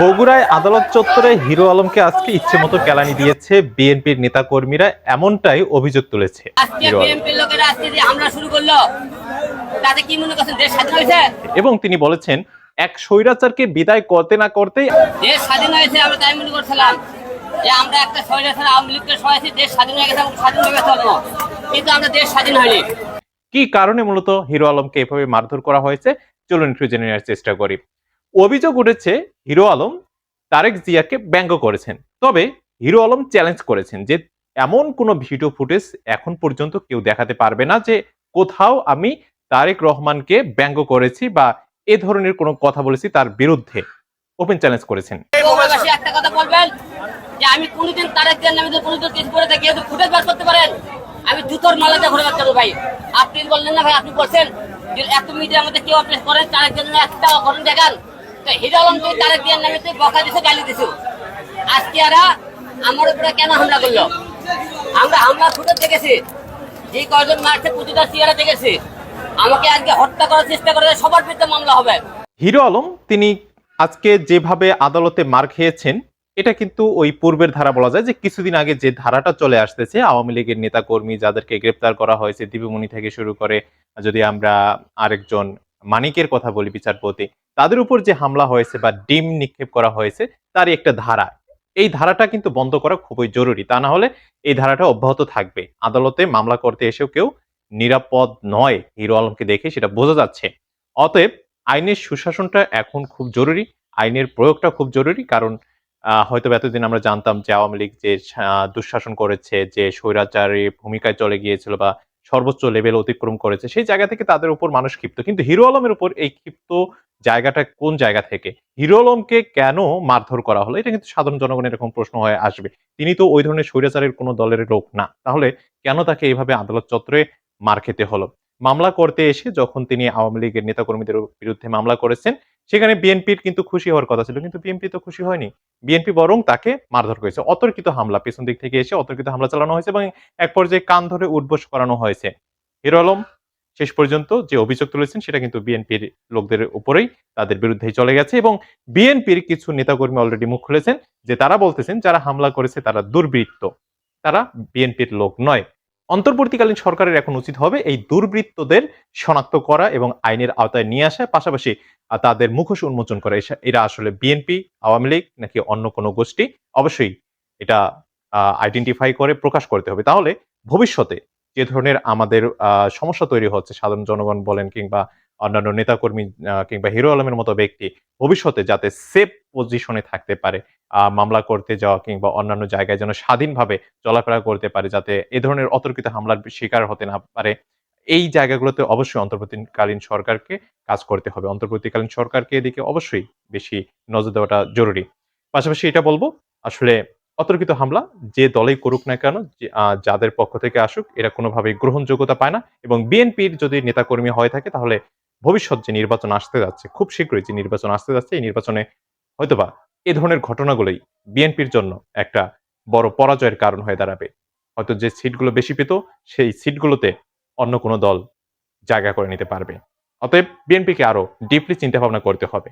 বগুড়ায় আদালত চত্বরে হিরো আলমকে আজকে ইচ্ছে মতো কেলানি দিয়েছে বিএনপির নেতাকর্মীরা এমনটাই অভিযোগ তুলেছে এবং তিনি বলেছেন এক স্বৈরাচারকে বিদায় করতে না করতে দেশ স্বাধীন হয়েছে আমরা তাই মনে করছিলাম যে আমরা একটা স্বৈরাচার আওয়ামী লীগকে দেশ স্বাধীন হয়ে গেছে স্বাধীনভাবে চলবো। কিন্তু আমরা দেশ স্বাধীন হয়নি। কি কারণে মূলত হিরো আলমকে এভাবে মারধর করা হয়েছে? চলুন একটু জেনে নেওয়ার চেষ্টা করি। অভিযোগ উঠেছে হিরো আলম তারেক জিয়াকে ব্যঙ্গ করেছেন। তবে হিরো আলম চ্যালেঞ্জ করেছেন যে এমন কোনো ভিডিও ফুটেজ এখন পর্যন্ত কেউ দেখাতে পারবে না যে কোথাও আমি তারেক রহমানকে ব্যঙ্গ করেছি বা এ ধরনের কোনো কথা বলেছি তার বিরুদ্ধে। ওপেন চ্যালেঞ্জ করেছেন। আমি ঘুরে ভাই। আপনি বললেন না ভাই, আপনি বলছেন এত মধ্যে কেউ করেন একটা ঘটনা দেখান। হিরো আলম, তিনি আজকে যেভাবে আদালতে মার খেয়েছেন, এটা কিন্তু ওই পূর্বের ধারা বলা যায় যে কিছুদিন আগে যে ধারাটা চলে আসতেছে, আওয়ামী লীগের নেতা কর্মী যাদেরকে গ্রেপ্তার করা হয়েছে দীপমণি থেকে শুরু করে যদি আমরা আরেকজন মানিকের কথা বলি বিচারপতি তাদের উপর যে হামলা হয়েছে বা ডিম নিক্ষেপ করা হয়েছে, তারই একটা ধারা। এই ধারাটা কিন্তু বন্ধ করা খুবই জরুরি। তা না হলে এই ধারাটা অব্যাহত থাকবে। আদালতে মামলা করতে এসেও কেউ নিরাপদ নয়, হিরো আলমকে দেখে সেটা বোঝা যাচ্ছে। অতএব আইনের সুশাসনটা এখন খুব জরুরি, আইনের প্রয়োগটা খুব জরুরি, কারণ হয়তো এতদিন আমরা জানতাম যে আওয়ামী লীগ যে দুঃশাসন করেছে, যে স্বৈরাচারী ভূমিকায় চলে গিয়েছিল বা সর্বোচ্চ লেভেল অতিক্রম করেছে, সেই জায়গা থেকে তাদের উপর মানুষ ক্ষিপ্ত। কিন্তু হিরো আলমের উপর এই ক্ষিপ্ত জায়গাটা কোন জায়গা থেকে? হিরো আলমকে কেন মারধর করা হলো? এটা কিন্তু সাধারণ জনগণের এরকম প্রশ্ন হয়ে আসবে। তিনি তো ওই ধরনের স্বৈরাচারের কোনো দলের লোক না। তাহলে কেন তাকে এইভাবে আদালত চত্বরে মার খেতে হলো? মামলা করতে এসে যখন তিনি আওয়ামী লীগের নেতাকর্মীদের বিরুদ্ধে মামলা করেছেন, সেখানে বিএনপির কিন্তু খুশি হওয়ার কথা ছিল, কিন্তু বিএনপি তো খুশি হয়নি। বিএনপি বরং তাকে মারধর করেছে। অতর্কিত হামলা, পেছন দিক থেকে এসে অতর্কিত হামলা চালানো হয়েছে এবং এক পর্যায়ে কান ধরে উঠবোস করানো হয়েছে। হিরো আলম শেষ পর্যন্ত যে অভিযোগ তুলেছেন সেটা কিন্তু বিএনপির লোকদের উপরেই তাদের বিরুদ্ধেই চলে গেছে এবং বিএনপির কিছু নেতাকর্মী অলরেডি মুখ খুলেছেন যে তারা বলতেছেন যারা হামলা করেছে তারা দুর্বৃত্ত। তারা বিএনপির লোক নয়। অন্তর্বর্তীকালীন সরকারের এখন উচিত হবে এই দুর্বৃত্তদের শনাক্ত করা এবং আইনের আওতায় নিয়ে আসা, পাশাপাশি তাদের মুখোশ উন্মোচন করা। এরা আসলে বিএনপি, আওয়ামী লীগ নাকি অন্য কোনো গোষ্ঠী? অবশ্যই এটা আইডেন্টিফাই করে প্রকাশ করতে হবে। তাহলে ভবিষ্যতে যে ধরনের আমাদের সমস্যা তৈরি হচ্ছে, সাধারণ জনগণ বলেন কিংবা অন্যান্য নেতাকর্মী কিংবা হিরো আলমের মতো ব্যক্তি ভবিষ্যতে যাতে সেফ পজিশনে থাকতে পারে মামলা করতে যাওয়া কিংবা অন্যান্য জায়গায় যেন স্বাধীনভাবে চলাফেরা করতে পারে, যাতে এ ধরনের অতর্কিত হামলার শিকার হতে না পারে, এই জায়গাগুলোতে অবশ্যই অন্তর্বর্তীকালীন সরকারকে কাজ করতে হবে। অন্তর্বর্তীকালীন সরকারকে এদিকে অবশ্যই বেশি নজর দেওয়াটা জরুরি। পাশাপাশি এটা বলব, আসলে অতর্কিত হামলা যে দলেই করুক না কেন যাদের পক্ষ থেকে আসুক, এরা কোনোভাবেই গ্রহণযোগ্যতা পায় না এবং বিএনপির যদি নেতাকর্মী হয়ে থাকে, তাহলে ভবিষ্যৎ যে নির্বাচন আসতে যাচ্ছে, খুব শীঘ্রই যে নির্বাচন আসতে যাচ্ছে, এই নির্বাচনে হয়তোবা এ ধরনের ঘটনাগুলোই বিএনপির জন্য একটা বড় পরাজয়ের কারণ হয়ে দাঁড়াবে। হয়তো যে সিটগুলো বেশি পেত, সেই সিটগুলোতে অন্য কোনো দল জায়গা করে নিতে পারবে। অতএব বিএনপিকে আরও ডিপলি চিন্তা ভাবনা করতে হবে।